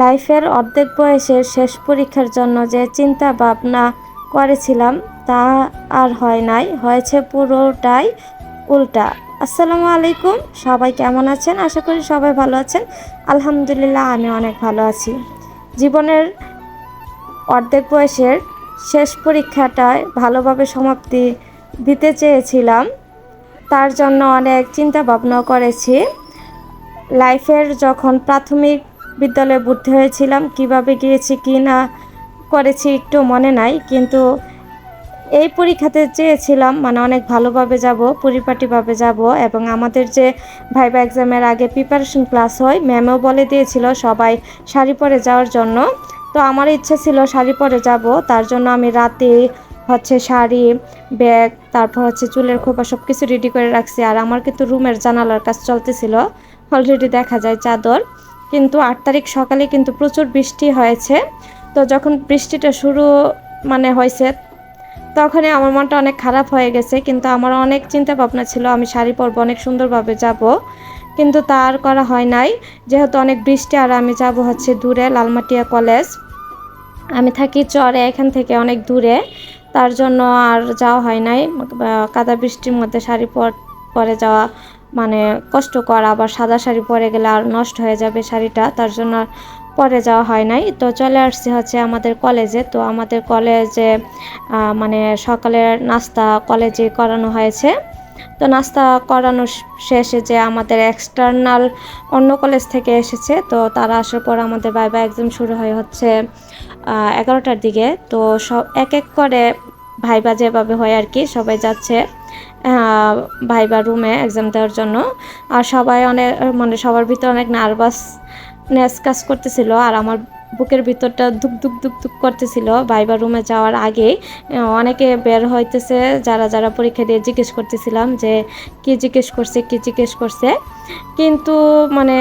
লাইফের অর্ধেক বয়সের শেষ পরীক্ষার জন্য যে চিন্তা ভাবনা করেছিলাম তা আর হয় নাই, হয়েছে পুরোটাই উল্টা। আসসালামু আলাইকুম, সবাই কেমন আছেন? আশা করি সবাই ভালো আছেন। আলহামদুলিল্লাহ, আমি অনেক ভালো আছি। জীবনের অর্ধেক বয়সের শেষ পরীক্ষাটায় ভালোভাবে সমাপ্তি দিতে চেয়েছিলাম। তার জন্য অনেক চিন্তা ভাবনাও করেছি। লাইফের যখন প্রাথমিক বিদ্যালয়ে ভর্তি হয়েছিলাম, কীভাবে গিয়েছি, কি না করেছি একটু মনে নাই, কিন্তু এই পরীক্ষাতে চেয়েছিলাম মানে অনেক ভালোভাবে যাব, পরিপাটিভাবে যাব, এবং আমাদের যে ভাইবা এক্সামের আগে প্রিপারেশন ক্লাস হয় ম্যামও বলে দিয়েছিল সবাই শাড়ি পরে যাওয়ার জন্য। তো আমার ইচ্ছে ছিল শাড়ি পরে যাব, তার জন্য আমি রাতে, হচ্ছে শাড়ি, ব্যাগ, তারপর হচ্ছে চুলের খোপা সব কিছু রেডি করে রাখছি, আর আমার কিন্তু রুমের জানালার কাজ চলতেছিল অলরেডি দেখা যায় চাদর। কিন্তু আট তারিখ সকালে কিন্তু প্রচুর বৃষ্টি হয়েছে। তো যখন বৃষ্টিটা শুরু মানে হয়েছে, তখনই আমার মনটা অনেক খারাপ হয়ে গেছে। কিন্তু আমার অনেক চিন্তা ভাবনা ছিল, আমি শাড়ি পরবো, অনেক সুন্দরভাবে যাব। কিন্তু তা আর করা হয় নাই। যেহেতু অনেক বৃষ্টি, আর আমি যাব হচ্ছে দূরে, লালমাটিয়া কলেজ। আমি থাকি চরে, এখান থেকে অনেক দূরে। তার জন্য আর যাওয়া হয় নাই। কাদা বৃষ্টির মধ্যে শাড়ি পর, পরে যাওয়া মানে কষ্টকর আবার সাদা শাড়ি পরে গেলে আর নষ্ট হয়ে যাবে শাড়িটা, তার জন্য পরে যাওয়া হয় নাই। তো চলে আসছি হচ্ছে আমাদের কলেজে তো আমাদের কলেজে মানে সকালের নাস্তা কলেজে করানো হয়েছে। তো নাস্তা করানো শেষে যে আমাদের এক্সটার্নাল অন্য কলেজ থেকে এসেছে, তো তারা আসার পর আমাদের বাইবা এক্সাম শুরু হয় হচ্ছে এগারোটার দিকে। তো সব এক এক করে ভাইবা যেভাবে হয় আর কি, সবাই যাচ্ছে ভাইবা রুমে এক্সাম দেওয়ার জন্য। আর সবাই অনেক মানে সবার ভিতরে অনেক নার্ভাসনেস কাজ করতেছিল। আর আমার বুকের ভিতরটা দুক দুক দুক দুক করতেছিল। ভাইবা রুমে যাওয়ার আগে অনেকে বের হইতেছে, যারা যারা পরীক্ষা দিয়ে জিজ্ঞেস করতেছিলাম যে, কি জিজ্ঞেস করছে, কি জিজ্ঞেস করছে। কিন্তু মানে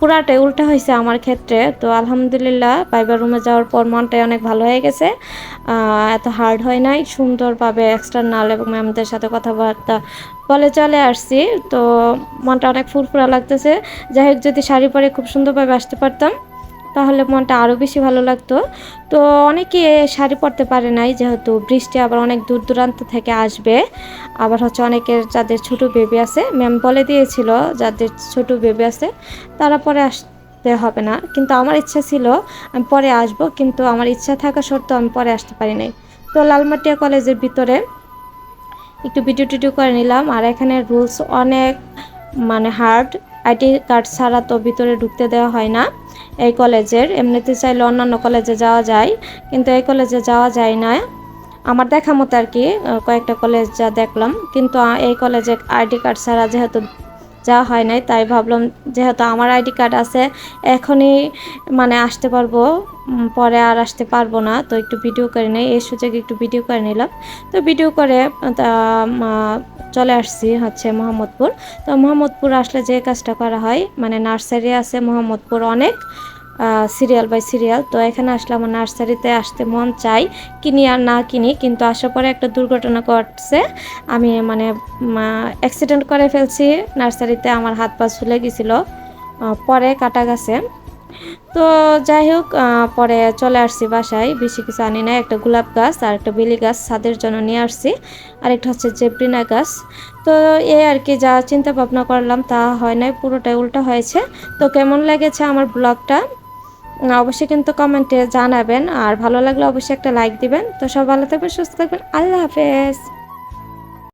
পুরাটাই উল্টা হয়েছে আমার ক্ষেত্রে। তো আলহামদুলিল্লাহ, বাইবার রুমে যাওয়ার পর মনটাই অনেক ভালো হয়ে গেছে। এত হার্ড হয় নাই, সুন্দরভাবে এক্সটার্নাল এবং ম্যামদের সাথে কথাবার্তা বলে চলে আসছি। তো মনটা অনেক ফুরফুরা লাগতেছে। যাই হোক, যদি শাড়ি পরে খুব সুন্দরভাবে আসতে পারতাম। তাহলে মনটা আরও বেশি ভালো লাগতো। তো অনেকে শাড়ি পরতে পারে নাই, যেহেতু বৃষ্টি আবার অনেক দূর দূরান্ত থেকে আসবে। আবার হচ্ছে অনেকের যাদের ছোট বেবি আছে ম্যাম বলে দিয়েছিল যাদের ছোট বেবি আছে, তারা পরে আসতে হবে না। কিন্তু আমার ইচ্ছা ছিল আমি পরে আসব, কিন্তু আমার ইচ্ছা থাকা সত্ত্বেও আমি পরে আসতে পারি নাই। তো লালমাটিয়া কলেজের ভিতরে একটু ভিডিও টিডিও করে নিলাম। আর এখানে রুলস অনেক মানে হার্ড আইডি কার্ড ছাড়া তো ভিতরে ঢুকতে দেওয়া হয় না। এই কলেজের, এমনিতে চাইলে অন্যান্য কলেজে যাওয়া যায়, কিন্তু এই কলেজে যাওয়া যায় না। আমার দেখা মতো আর কি কয়েকটা কলেজ যা দেখলাম, কিন্তু এই কলেজে আইডি কার্ড ছাড়া যেহেতু যাওয়া হয় নাই, তাই ভাবলাম যেহেতু আমার আইডি কার্ড আছে, এখনই মানে আসতে পারব পরে আর আসতে পারব না, তো একটু ভিডিও করে নেই, এই সুযোগে একটু ভিডিও করে নিলাম। তো ভিডিও করে চলে আসছি হচ্ছে মোহাম্মদপুর। তো মোহাম্মদপুর আসলে যে কাজটা করা হয় মানে নার্সারি আছে মোহাম্মদপুর অনেক সিরিয়াল বাই সিরিয়াল। তো এখানে আসলে আমার নার্সারিতে আসতে মন চাই, কিনি আর না কিনি, কিন্তু আসার পরে একটা দুর্ঘটনা ঘটছে। আমি মানে অ্যাক্সিডেন্ট করে ফেলছি, নার্সারিতে আমার হাত পা ঝুলে গেছিল পরে কাটা গেছে। তো যাই হোক পরে চলে আসছি বাসায়। বেশি কিছু আনি না একটা গোলাপ গাছ আর একটা বেলি গাছ ছাদের জন্য নিয়ে আসছি। আর একটা হচ্ছে জেব্রিনা গাছ। তো এ আর কি, যা চিন্তা ভাবনা করলাম তা হয় নাই, পুরোটাই উল্টা হয়েছে। তো কেমন লেগেছে আমার ব্লগটা? অবশ্যই কিন্তু কমেন্টে জানাবেন। আর ভালো লাগলে অবশ্যই একটা লাইক দিবেন। তো সব ভালো থাকবেন, সুস্থ থাকবেন। আল্লাহ হাফেজ।